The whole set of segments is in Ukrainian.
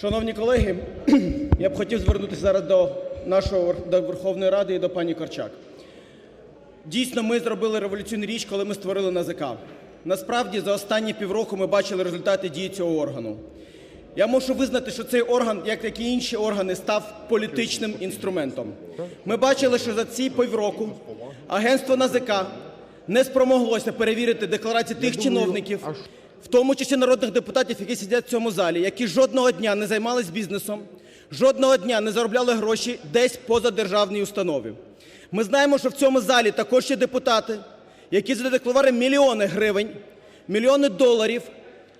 Шановні колеги, я б хотів звернутися зараз до нашого до Верховної Ради і до пані Корчак. Дійсно, ми зробили революційну річ, коли ми створили НАЗК. Насправді, за останні півроку ми бачили результати дії цього органу. Я мушу визнати, що цей орган, як і інші органи, став політичним інструментом. Ми бачили, що за ці півроку агентство НАЗК не спромоглося перевірити декларації тих чиновників, в тому числі народних депутатів, які сидять в цьому залі, які жодного дня не займались бізнесом, жодного дня не заробляли гроші десь поза державній установі. Ми знаємо, що в цьому залі також є депутати, які задекларували мільйони гривень, мільйони доларів,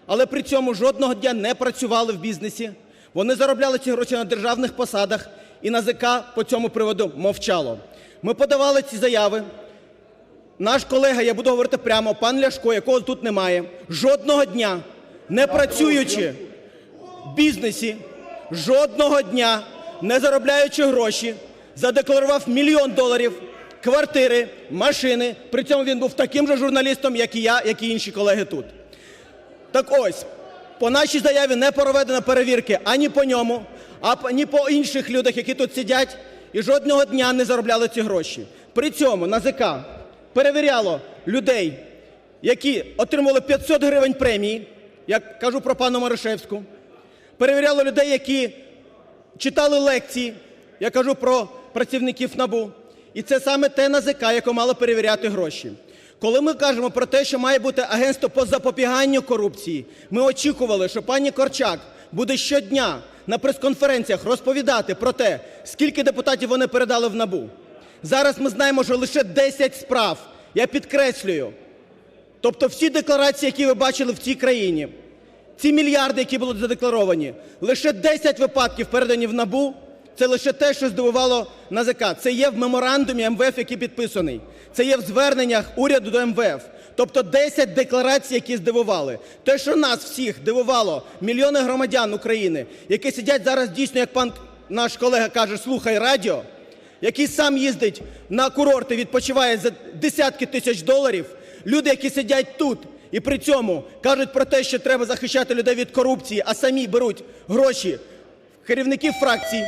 але при цьому жодного дня не працювали в бізнесі. Вони заробляли ці гроші на державних посадах, і НАЗК по цьому приводу мовчало. Ми подавали ці заяви. Наш колега, я буду говорити прямо, пан Ляшко, якого тут немає, жодного дня не працюючи в бізнесі, жодного дня не заробляючи гроші, задекларував мільйон доларів, квартири, машини. При цьому він був таким же журналістом, як і я, як і інші колеги тут. Так ось, по нашій заяві не проведено перевірки ані по ньому, ані по інших людях, які тут сидять, і жодного дня не заробляли ці гроші. При цьому НАЗК перевіряло людей, які отримували 500 гривень премії, я кажу про пану Маришевську, перевіряло людей, які читали лекції, я кажу про працівників НАБУ. І це саме те НАЗК, яке мало перевіряти гроші. Коли ми кажемо про те, що має бути агентство по запобіганню корупції, ми очікували, що пані Корчак буде щодня на прес-конференціях розповідати про те, скільки депутатів вони передали в НАБУ. Зараз ми знаємо, що лише 10 справ, я підкреслюю, Тобто всі декларації, які ви бачили в цій країні, ці мільярди, які були задекларовані, лише 10 випадків передані в НАБУ, це лише те, що здивувало НАЗК. Це є в меморандумі МВФ, який підписаний. Це є в зверненнях уряду до МВФ. Тобто 10 декларацій, які здивували. Те, що нас всіх дивувало, мільйони громадян України, які сидять зараз дійсно, як пан наш колега каже, слухай радіо, який сам їздить на курорти, відпочиває за десятки тисяч доларів, люди, які сидять тут і при цьому кажуть про те, що треба захищати людей від корупції, а самі беруть гроші в керівників фракцій,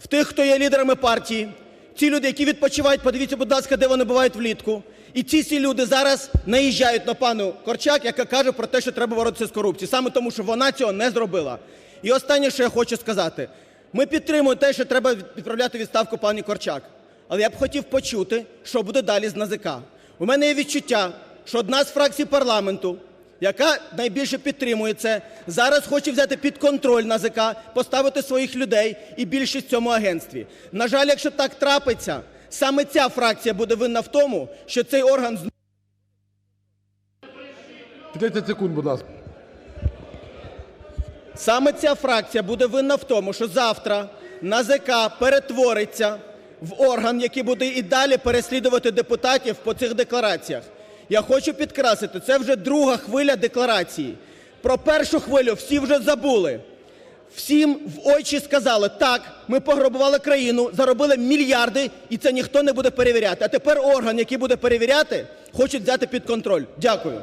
в тих, хто є лідерами партії, ці люди, які відпочивають, подивіться, будь ласка, де вони бувають влітку. І ці всі люди зараз наїжджають на пану Корчак, яка каже про те, що треба боротися з корупцією, саме тому, що вона цього не зробила. І останнє, що я хочу сказати, ми підтримуємо те, що треба відправляти відставку пані Корчак. Але я б хотів почути, що буде далі з НАЗК. У мене є відчуття, що одна з фракцій парламенту, яка найбільше підтримує це, зараз хоче взяти під контроль НАЗК, поставити своїх людей і більшість в цьому агентстві. На жаль, якщо так трапиться, саме ця фракція буде винна в тому, що цей орган 30 секунд, будь ласка. Саме ця фракція буде винна в тому, що завтра НАЗК перетвориться в орган, який буде і далі переслідувати депутатів по цих деклараціях. Я хочу підкреслити, це вже друга хвиля декларації. Про першу хвилю всі вже забули. Всім в очі сказали, так, ми пограбували країну, заробили мільярди, і це ніхто не буде перевіряти. А тепер орган, який буде перевіряти, хочуть взяти під контроль. Дякую.